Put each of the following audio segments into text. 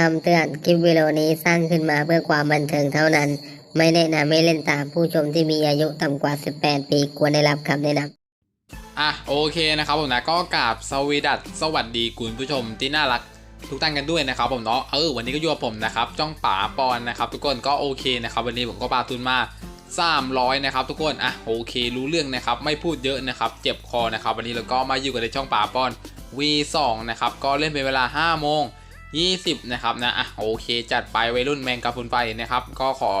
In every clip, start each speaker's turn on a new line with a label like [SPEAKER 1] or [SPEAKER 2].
[SPEAKER 1] คำเตือนคลิปวิดีโอนี้สร้างขึ้นมาเพื่อความบันเทิงเท่านั้น ไม่แนะนำให้เล่นตามผู้ชมที่มีอายุต่ำกว่า 18 ปีควรได้รับคำแนะนำ
[SPEAKER 2] อะโอเคนะครับผมนะก็กราบสวีดัสสวัสดีคุณผู้ชมที่น่ารักทุกท่านกันด้วยนะครับผมเนาะเออวันนี้ก็อยู่กับผมนะครับจ้องป๋าปอนนะครับ ทุกคนก็โอเคนะครับวันนี้ผมก็ปาทุนมา 300นะครับทุกคนอะโอเค รู้เรื่องนะครับไม่พูดเยอะนะครับเจ็บคอนะครับวันนี้เราก็มาอยู่กันในช่องป๋าปอน V2 นะครับก็เล่นเป็นเวลา 5 โมง 20 นะครับนะอะโอเค จัดไปวัยรุ่นแมงกะพุนไฟนะครับ ก็ขอ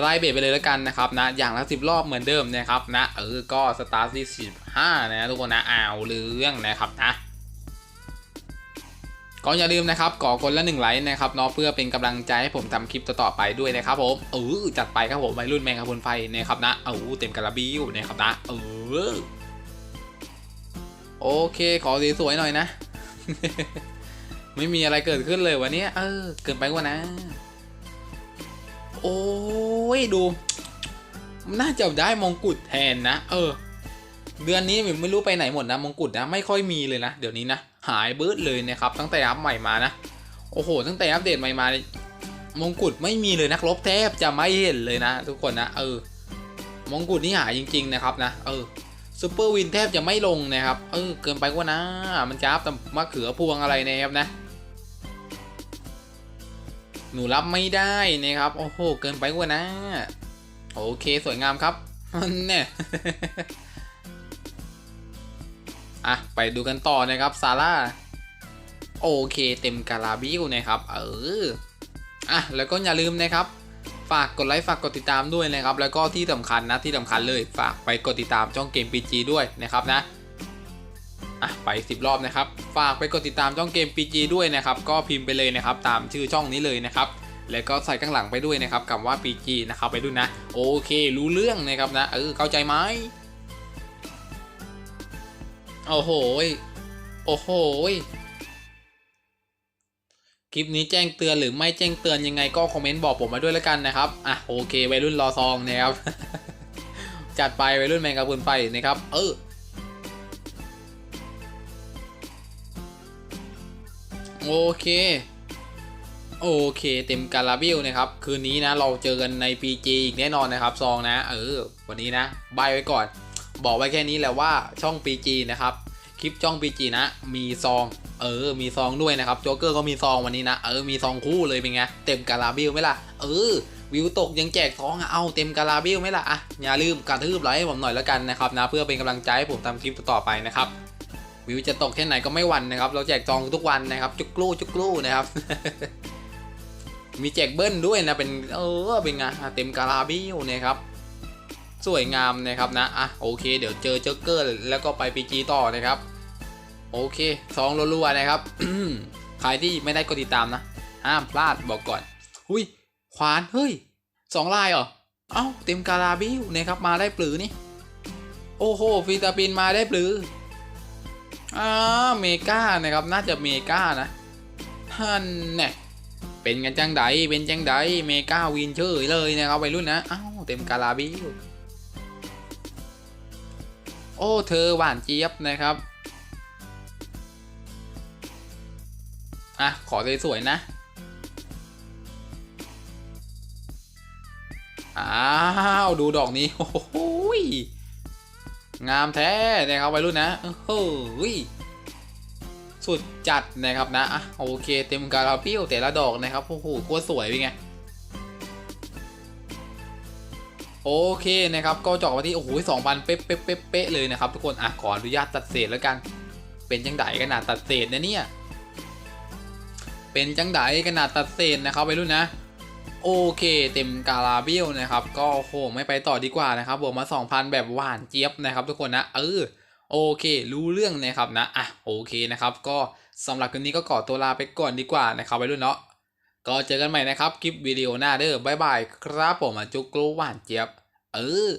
[SPEAKER 2] ไล่เบรไปเลยแล้วกันนะครับนะอย่างละสิบรอบเหมือนเดิมนะครับนะเออก็สตาร์ทที่15นะทุกคนนะอ้าวเรื่องนะครับนะก็อย่าลืมนะครับก่อคนละหนึ่งไลค์นะครับเนาะเพื่อเป็นกำลังใจให้ผมทำคลิปต่อๆไปด้วยนะครับผมเออจัดไปครับผมวัยรุ่นแมงกะพุนไฟนะครับนะเออเต็มกระบิวนะครับนะเออโอเคขอสวยๆหน่อยนะ ไม่มีอะไรเกิดขึ้นเลยวันนี้เออ เกินไปกว่านะ โอ้ยดูน่าจะได้มงกุฎแทนนะ เออ เดือนนี้ไม่รู้ไปไหนหมดนะมงกุฎนะไม่ค่อยมีเลยนะเดี๋ยวนี้นะหายเบิร์ดเลยนะครับตั้งแต่อัพใหม่มานะโอ้โห ตั้งแต่อัปเดตใหม่มามงกุฎไม่มีเลยนักรบแทบจะไม่เห็นเลยนะ ทุกคนนะเออมงกุฎนี่หายจริง ๆ นะครับนะเออซูเปอร์วินแทบจะไม่ลงนะครับ เออ เกินไปกว่านะ มันจะอัพแต่มะเขือพวงอะไรนะครับนะ หนูรับไม่ได้นะครับ โอ้โห เกินไปกว่านะ โอเคสวยงามครับเนี่ยอะ ไปดูกันต่อนะครับ ซาร่า โอเค เต็มกาลาบิวนะครับ เออ อะ แล้วก็อย่าลืมนะครับ ฝากกดไลค์ ฝากกดติดตามด้วยนะครับ แล้วก็ที่สำคัญนะ ที่สำคัญเลย ฝากไปกดติดตามช่องเกม PG ด้วยนะครับนะ อะไป 10 รอบนะครับ ฝากไปกดติดตามช่องเกม PG ด้วยนะครับ ก็พิมพ์ไปเลยนะครับ ตามชื่อช่องนี้เลยนะครับ แล้วก็ใส่ข้างหลังไปด้วยนะครับคำว่า PG นะครับไปด้วยนะ โอเค รู้เรื่องนะครับนะ เออ เข้าใจไหมโอ้โห โอ้โห คลิปนี้แจ้งเตือนหรือไม่แจ้งเตือนยังไงก็คอมเมนต์บอกผมมาด้วยแล้วกันนะครับ อะโอเควัยรุ่นรอซองนะครับ จัดไปวัยรุ่นแมงกะพรุนไปนะครับ เออ โอเค โอเคเต็มการาบิลนะครับ คืนนี้นะเราเจอกันใน PG อีกแน่นอนนะครับซองนะ เออ วันนี้นะบายไว้ก่อน บอกไว้แค่นี้แหละว่าช่อง PG นะครับ คลิปช่อง PG นะ มีซอง เออ มีซองด้วยนะครับโจ๊กเกอร์ก็มีซองวันนี้นะ เออ มีซองคู่เลยเป็นไง เต็มการาบิลไหมล่ะ เออวิวตกยังแจกซองอะเอาเต็มการาบิลไหมล่ะอะอย่าลืมกระทืบไลค์ให้ผมหน่อยแล้วกันนะครับนะเพื่อเป็นกำลังใจให้ผมทำคลิปต่อไปนะครับ วิวจะตกแค่ไหนก็ไม่หวันนะครับ เราแจกจองทุกวันนะครับ จุกกลูจุกกลูนะครับ มีแจกเบิ้ลด้วยนะเป็นเออเป็นไงเต็มการาบิลนะครับสวยงามนะครับนะอะโอเค เดี๋ยวเจอเจอเกอร์แล้วก็ไปปีจีต่อนะครับ โอเคซองรัวๆนะครับใครที่ไม่ได้กดติดตามนะห้ามพลาดบอกก่อนหุยควานเฮ้ยสองลายเหรอเอ้าเต็มการาบิลนะครับมาได้ปลือนี่โอ้โหฟีตาปินมาได้ปลือ อ่าเมกานะครับน่าจะเมกานะท่านเนี่ยเป็นกันจังไดเป็นจังไดเมกาวินเฉยเลยนะครับวัยรุ่นนะอ้าวเต็มกาลาบิลโอ้เธอหวานเจี๊ยบนะครับอะขอสวยๆนะอ้าว ดูดอกนี้ โอ้โหย งามแท้นะครับวัยรุ่นนะโอ้โหยสุดจัดนะครับนะอะโอเคเต็มการาบิลแต่ละดอกนะครับโอ้โหโคตรสวยเป็นไงโอเคนะครับก็จาะมาที่โอ้โหสองพันเป๊ะเป๊ะเป๊ะเป๊ะเลยนะครับทุกคนอะขออนุญาตตัดเศษแล้วกัน เป็นจังไดขนาดตัดเศษนะเนี่ยเป็นจังไดขนาดตัดเศษนะครับวัยรุ่นนะ โอเคเต็มกาลาเบลนะครับก็โหไม่ไปต่อดีกว่านะครับบวกมา 2,000 แบบหวานเจี๊ยบนะครับทุกคนนะเออโอเค รู้เรื่องนะครับนะอะโอเคนะครับก็สำหรับคลิปนี้ก็ขอตัวลาไปก่อนดีกว่านะครับไปรุ่นเนาะก็เจอกันใหม่นะครับคลิปวิดีโอหน้าเด้อบายบายครับผมจุกรูหวานเจี๊ยบเออ